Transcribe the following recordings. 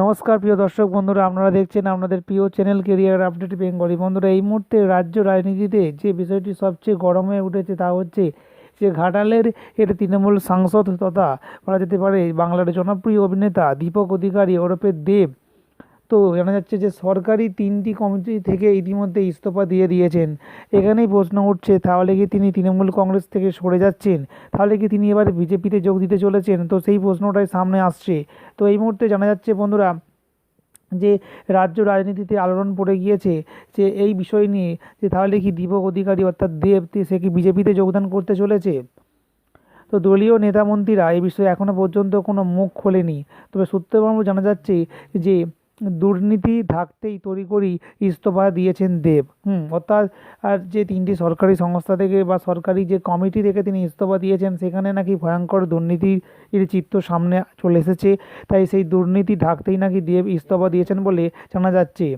নমস্কার প্রিয় দর্শক বন্ধুরা, আপনারা দেখছেন আপনাদের প্রিয় চ্যানেল কেরিয়ার আপডেট বেঙ্গলি বন্ধুরা, এই মুহূর্তে রাজ্য রাজনীতিতে যে বিষয়টি সবচেয়ে গরম হয়ে উঠেছে তা হচ্ছে যে ঘাটালের এর তৃণমূল সাংসদ তথা বলা যেতে পারে বাংলার জনপ্রিয় অভিনেতা, দীপক অধিকারী ওরফে দেব। তো জানা যাচ্ছে যে সরকারি তিনটি কমিটি থেকে ইতিমধ্যে ইস্তফা দিয়ে দিয়েছেন। এখানেই প্রশ্ন উঠছে, তাহলে কি তিনি তৃণমূল কংগ্রেস থেকে সরে যাচ্ছেন? তাহলে কি তিনি এবার বিজেপিতে যোগ দিতে চলেছেন? তো সেই প্রশ্নটাই সামনে আসছে। তো এই মুহূর্তে জানা যাচ্ছে বন্ধুরা যে রাজ্য রাজনীতিতে আলোড়ন পড়ে গিয়েছে যে এই বিষয় নিয়ে, যে তাহলে কি দীপক অধিকারী অর্থাৎ দেব সে কি বিজেপিতে যোগদান করতে চলেছে? তো দলীয় নেতামন্ত্রীরা এই বিষয়ে এখনও পর্যন্ত কোনো মুখ খোলেনি। তবে সূত্রবর্ম জানা যাচ্ছে যে দুর্নীতি ঢাকতেই করি ইস্তফা দিয়েছেন দেব। হুম, অর্থাৎ আর যে তিনটি সরকারি সংস্থা থেকে বা সরকারি যে কমিটি থেকে তিনি ইস্তফা দিয়েছেন, সেখানে নাকি ভয়ঙ্কর দুর্নীতির চিত্র সামনে চলে এসেছে। তাই সেই দুর্নীতি ঢাকতেই নাকি দেব ইস্তফা দিয়েছেন বলে জানা যাচ্ছে।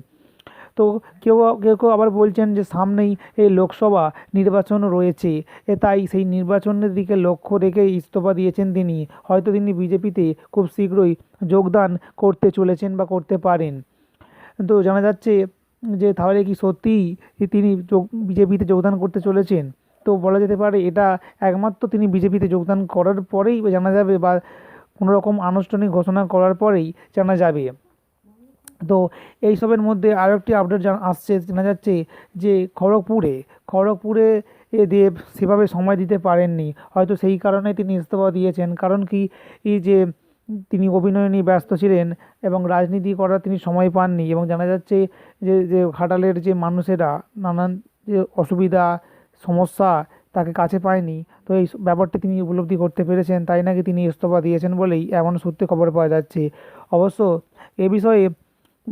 তো কেউ কেউ কেউ আবার বলছেন যে সামনেই এই লোকসভা নির্বাচন রয়েছে। এ তাই সেই নির্বাচনের দিকে লক্ষ্য রেখে ইস্তফা দিয়েছেন তিনি। হয়তো তিনি বিজেপিতে খুব শীঘ্রই যোগদান করতে চলেছেন বা করতে পারেন। তো জানা যাচ্ছে যে তাহলে কি সত্যিই তিনি বিজেপিতে যোগদান করতে চলেছেন? তো বলা যেতে পারে এটা একমাত্র তিনি বিজেপিতে যোগদান করার পরেই জানা যাবে বা কোনো রকম আনুষ্ঠানিক ঘোষণা করার পরেই জানা যাবে। তো এইসবের মধ্যে আরও একটি আপডেট জানা আসছে, জানা যাচ্ছে যে খড়গপুরে খড়গপুরে এ দেব সেভাবে সময় দিতে পারেননি। হয়তো সেই কারণে তিনি ইস্তফা দিয়েছেন। কারণ কি? যে তিনি অভিনয় নিয়ে ব্যস্ত ছিলেন এবং রাজনীতি করার তিনি সময় পাননি এবং জানা যাচ্ছে যে যে ঘাটালের যে মানুষেরা নানান যে অসুবিধা, সমস্যা তাকে কাছে পায়নি। তো এই ব্যাপারটি তিনি উপলব্ধি করতে পেরেছেন। তাই নাকি তিনি ইস্তফা দিয়েছেন বলেই এমন সূত্রে খবর পাওয়া যাচ্ছে। অবশ্য এ বিষয়ে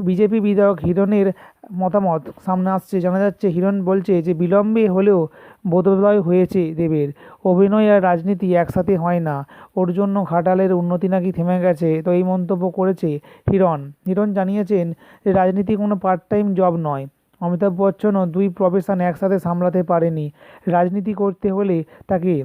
বিজেপি বিধায়ক হিরণের মতামত সামনে আসছে। জানা যাচ্ছে, হিরণ বলছে যে, বিলম্বে হলেও বোধোদয় হয়েছে দেবের। অভিনয় আর রাজনীতি একসাথে হয় না। ওর জন্য ঘাটালের উন্নতি নাকি থেমে গেছে, তো এই মন্তব্য করেছে হিরণ। হিরণ জানিয়েছেন যে রাজনীতি কোনো পার্ট টাইম জব নয়। অমিতাভ বচ্চনও দুই প্রফেশন একসাথে সামলাতে পারেনি। রাজনীতি করতে হলে তাকে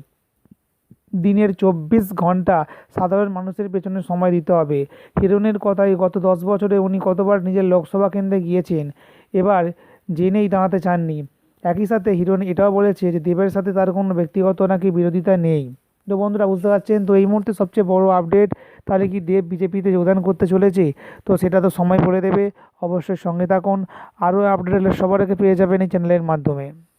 দিনের চব্বিশ ঘণ্টা সাধারণ মানুষের পেছনে সময় দিতে হবে। হিরণের কথায় গত দশ বছরে উনি কতবার নিজের লোকসভা কেন্দ্রে গিয়েছেন? এবার জেনেই দাঁড়াতে চাননি। একই সাথে হিরণ এটাও বলেছে যে দেবের সাথে তার কোনো ব্যক্তিগত নাকি বিরোধিতা নেই। তো বন্ধুরা, বুঝতে পারছেন? তো এই মুহূর্তে সবচেয়ে বড় আপডেট তাহলে কি দেব বিজেপিতে যোগদান করতে চলেছে? তো সেটা তো সময় বলে দেবে। অবশ্যই সঙ্গে থাকুন। আরও আপডেট সবার আগে পেয়ে যাবেন এই চ্যানেলের মাধ্যমে।